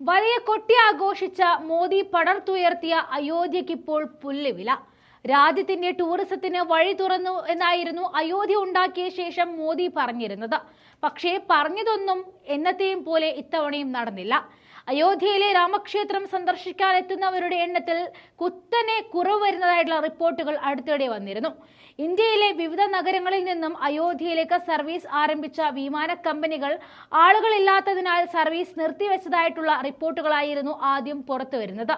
വലിയ കൊട്ടി ആഘോഷിച്ച മോദി പടർത്തുയർത്തിയ അയോധ്യയ്ക്കിപ്പോൾ പുല്ലുവില രാജ്യത്തിന്റെ ടൂറിസത്തിന് വഴി തുറന്നു എന്നായിരുന്നു അയോധ്യ ഉണ്ടാക്കിയ ശേഷം മോദി പറഞ്ഞിരുന്നത്. പക്ഷേ പറഞ്ഞതൊന്നും എന്നത്തെയും പോലെ ഇത്തവണയും നടന്നില്ല. അയോധ്യയിലെ രാമക്ഷേത്രം സന്ദർശിക്കാൻ എത്തുന്നവരുടെ എണ്ണത്തിൽ കുത്തനെ കുറവ് വരുന്നതായിട്ടുള്ള റിപ്പോർട്ടുകൾ അടുത്തിടെ വന്നിരുന്നു. ഇന്ത്യയിലെ വിവിധ നഗരങ്ങളിൽ നിന്നും അയോധ്യയിലേക്ക് സർവീസ് ആരംഭിച്ച വിമാന കമ്പനികൾ ആളുകളില്ലാത്തതിനാൽ സർവീസ് നിർത്തിവെച്ചതായിട്ടുള്ള റിപ്പോർട്ടുകളായിരുന്നു ആദ്യം പുറത്തുവരുന്നത്.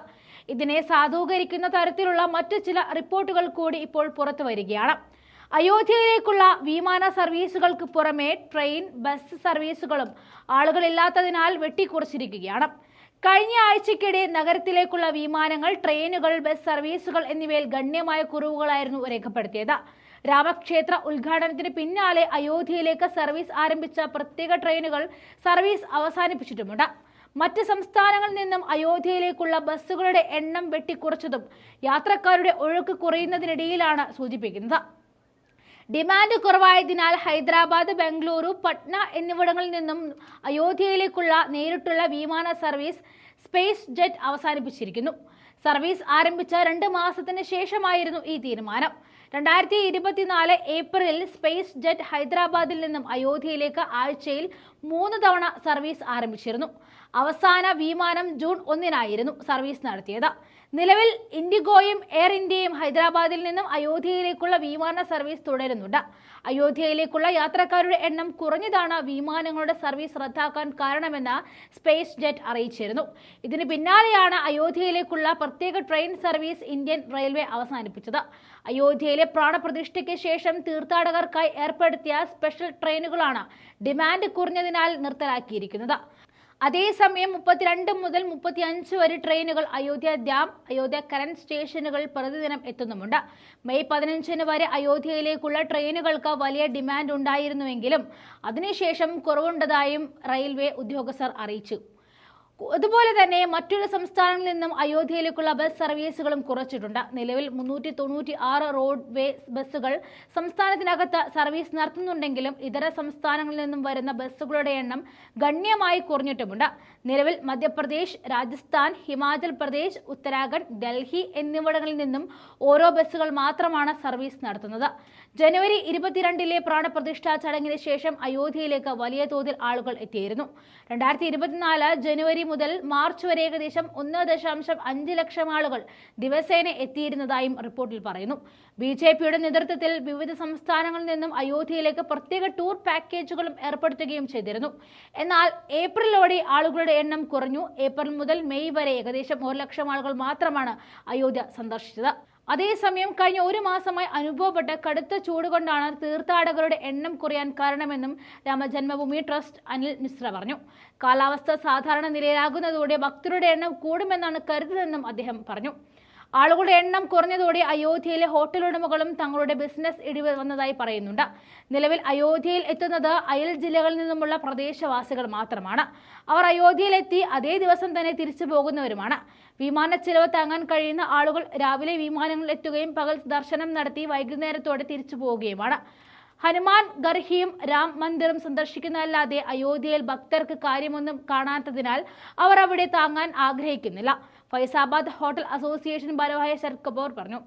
ഇതിനെ സാധൂകരിക്കുന്ന തരത്തിലുള്ള മറ്റു ചില റിപ്പോർട്ടുകൾ കൂടി ഇപ്പോൾ പുറത്തു വരികയാണ്. അയോധ്യയിലേക്കുള്ള വിമാന സർവീസുകൾക്ക് പുറമെ ട്രെയിൻ ബസ് സർവീസുകളും ആളുകളില്ലാത്തതിനാൽ വെട്ടിക്കുറച്ചിരിക്കുകയാണ്. കഴിഞ്ഞ ആഴ്ചയ്ക്കിടെ നഗരത്തിലേക്കുള്ള വിമാനങ്ങൾ ട്രെയിനുകൾ ബസ് സർവീസുകൾ എന്നിവയിൽ ഗണ്യമായ കുറവുകളായിരുന്നു രേഖപ്പെടുത്തിയത്. രാമക്ഷേത്ര ഉദ്ഘാടനത്തിന് പിന്നാലെ അയോധ്യയിലേക്ക് സർവീസ് ആരംഭിച്ച പ്രത്യേക ട്രെയിനുകൾ സർവീസ് അവസാനിപ്പിച്ചിട്ടുമുണ്ട്. മറ്റ് സംസ്ഥാനങ്ങളിൽ നിന്നും അയോധ്യയിലേക്കുള്ള ബസ്സുകളുടെ എണ്ണം വെട്ടിക്കുറച്ചതും യാത്രക്കാരുടെ ഒഴുക്ക് കുറയുന്നതിനിടയിലാണ് സൂചിപ്പിക്കുന്നത്. ഡിമാൻഡ് കുറവായതിനാൽ ഹൈദരാബാദ് ബംഗളൂരു പട്ന എന്നിവിടങ്ങളിൽ നിന്നും അയോധ്യയിലേക്കുള്ള നേരിട്ടുള്ള വിമാന സർവീസ് സ്പേസ് ജെറ്റ് അവസാനിപ്പിച്ചിരിക്കുന്നു. സർവീസ് ആരംഭിച്ച രണ്ട് മാസത്തിന് ശേഷമായിരുന്നു ഈ തീരുമാനം. രണ്ടായിരത്തി ഇരുപത്തിനാല് ഏപ്രിലിൽ സ്പേസ് ജെറ്റ് ഹൈദരാബാദിൽ നിന്നും അയോധ്യയിലേക്ക് ആഴ്ചയിൽ മൂന്ന് തവണ സർവീസ് ആരംഭിച്ചിരുന്നു. അവസാന വിമാനം ജൂൺ ഒന്നിനായിരുന്നു സർവീസ് നടത്തിയത്. നിലവിൽ ഇൻഡിഗോയും എയർ ഇന്ത്യയും ഹൈദരാബാദിൽ നിന്നും അയോധ്യയിലേക്കുള്ള വിമാന സർവീസ് തുടരുന്നുണ്ട്. അയോധ്യയിലേക്കുള്ള യാത്രക്കാരുടെ എണ്ണം കുറഞ്ഞതാണ്. വിമാനങ്ങളുടെ സർവീസ് റദ്ദാക്കാൻ കാരണമെന്ന് സ്പേസ് ജെറ്റ് അറിയിച്ചിരുന്നു. ഇതിന് പിന്നാലെയാണ് അയോധ്യയിലേക്കുള്ള പ്രത്യേക ട്രെയിൻ സർവീസ് ഇന്ത്യൻ റെയിൽവേ അവസാനിപ്പിച്ചത്. അയോധ്യയിലെ പ്രാണപ്രതിഷ്ഠയ്ക്ക് ശേഷം തീർത്ഥാടകർക്കായി ഏർപ്പെടുത്തിയ സ്പെഷ്യൽ ട്രെയിനുകളാണ് ഡിമാൻഡ് കുറഞ്ഞതിനാൽ നിർത്തലാക്കിയിരിക്കുന്നത്. അതേസമയം മുപ്പത്തിരണ്ട് മുതൽ മുപ്പത്തി അഞ്ച് വരെ ട്രെയിനുകൾ അയോധ്യ ഡാം അയോധ്യ കറന്റ് സ്റ്റേഷനുകൾ പ്രതിദിനം എത്തുന്നുമുണ്ട്. മെയ് പതിനഞ്ചിന് വരെ അയോധ്യയിലേക്കുള്ള ട്രെയിനുകൾക്ക് വലിയ ഡിമാൻഡ് ഉണ്ടായിരുന്നുവെങ്കിലും അതിനുശേഷം കുറവുണ്ടതായും റെയിൽവേ ഉദ്യോഗസ്ഥർ അറിയിച്ചു. അതുപോലെ തന്നെ മറ്റൊരു സംസ്ഥാനങ്ങളിൽ നിന്നും അയോധ്യയിലേക്കുള്ള ബസ് സർവീസുകളും കുറച്ചിട്ടുണ്ട്. നിലവിൽ മുന്നൂറ്റി തൊണ്ണൂറ്റി ആറ് റോഡ് വേ ബസ്സുകൾ സംസ്ഥാനത്തിനകത്ത് സർവീസ് നടത്തുന്നുണ്ടെങ്കിലും ഇതര സംസ്ഥാനങ്ങളിൽ നിന്നും വരുന്ന ബസ്സുകളുടെ എണ്ണം ഗണ്യമായി കുറഞ്ഞിട്ടുമുണ്ട്. നിലവിൽ മധ്യപ്രദേശ് രാജസ്ഥാൻ ഹിമാചൽ പ്രദേശ് ഉത്തരാഖണ്ഡ് ഡൽഹി എന്നിവിടങ്ങളിൽ നിന്നും ഓരോ ബസ്സുകൾ മാത്രമാണ് സർവീസ് നടത്തുന്നത്. ജനുവരി ഇരുപത്തിരണ്ടിലെ പ്രാണപ്രതിഷ്ഠാ ചടങ്ങിന് ശേഷം അയോധ്യയിലേക്ക് വലിയ തോതിൽ ആളുകൾ എത്തിയിരുന്നു. രണ്ടായിരത്തി ജനുവരി മുതൽ മാർച്ച് വരെ ഏകദേശം ഒന്ന് ദശാംശം അഞ്ച് ലക്ഷം ആളുകൾ ദിവസേന എത്തിയിരുന്നതായും റിപ്പോർട്ടിൽ പറയുന്നു. ബി ജെ പിയുടെ നേതൃത്വത്തിൽ വിവിധ സംസ്ഥാനങ്ങളിൽ നിന്നും അയോധ്യയിലേക്ക് പ്രത്യേക ടൂർ പാക്കേജുകളും ഏർപ്പെടുത്തുകയും ചെയ്തിരുന്നു. എന്നാൽ ഏപ്രിലോടെ ആളുകളുടെ എണ്ണം കുറഞ്ഞു. ഏപ്രിൽ മുതൽ മെയ് വരെ ഏകദേശം ഒരു ലക്ഷം ആളുകൾ മാത്രമാണ് അയോധ്യ സന്ദർശിച്ചത്. അതേസമയം കഴിഞ്ഞ ഒരു മാസമായി അനുഭവപ്പെട്ട കടുത്ത ചൂട് കൊണ്ടാണ് തീർത്ഥാടകരുടെ എണ്ണം കുറയാൻ കാരണമെന്നും രാമജന്മഭൂമി ട്രസ്റ്റ് അനിൽ മിശ്ര പറഞ്ഞു. കാലാവസ്ഥ സാധാരണ നിലയിലാകുന്നതോടെ ഭക്തരുടെ എണ്ണം കൂടുമെന്നാണ് കരുതുന്നതെന്നും അദ്ദേഹം പറഞ്ഞു. ആളുകളുടെ എണ്ണം കുറഞ്ഞതോടെ അയോധ്യയിലെ ഹോട്ടൽ ഉടമകളും തങ്ങളുടെ ബിസിനസ് ഇടിവ് വന്നതായി പറയുന്നുണ്ട്. നിലവിൽ അയോധ്യയിൽ എത്തുന്നത് അയൽ ജില്ലകളിൽ നിന്നുമുള്ള പ്രദേശവാസികൾ മാത്രമാണ്. അവർ അയോധ്യയിലെത്തി അതേ ദിവസം തന്നെ തിരിച്ചു പോകുന്നവരുമാണ്. വിമാന ചിലവ് താങ്ങാൻ കഴിയുന്ന ആളുകൾ രാവിലെ വിമാനങ്ങളിൽ എത്തുകയും പകൽ ദർശനം നടത്തി വൈകുന്നേരത്തോടെ തിരിച്ചു പോവുകയുമാണ്. ഹനുമാൻ ഗർഹിയും രാം മന്ദിറും സന്ദർശിക്കുന്നതല്ലാതെ അയോധ്യയിൽ ഭക്തർക്ക് കാര്യമൊന്നും കാണാത്തതിനാൽ അവർ അവിടെ താങ്ങാൻ ആഗ്രഹിക്കുന്നില്ല. ഫൈസാബാദ് ഹോട്ടൽ അസോസിയേഷൻ ഭാരവാഹി ശരത് കപൂർ പറഞ്ഞു.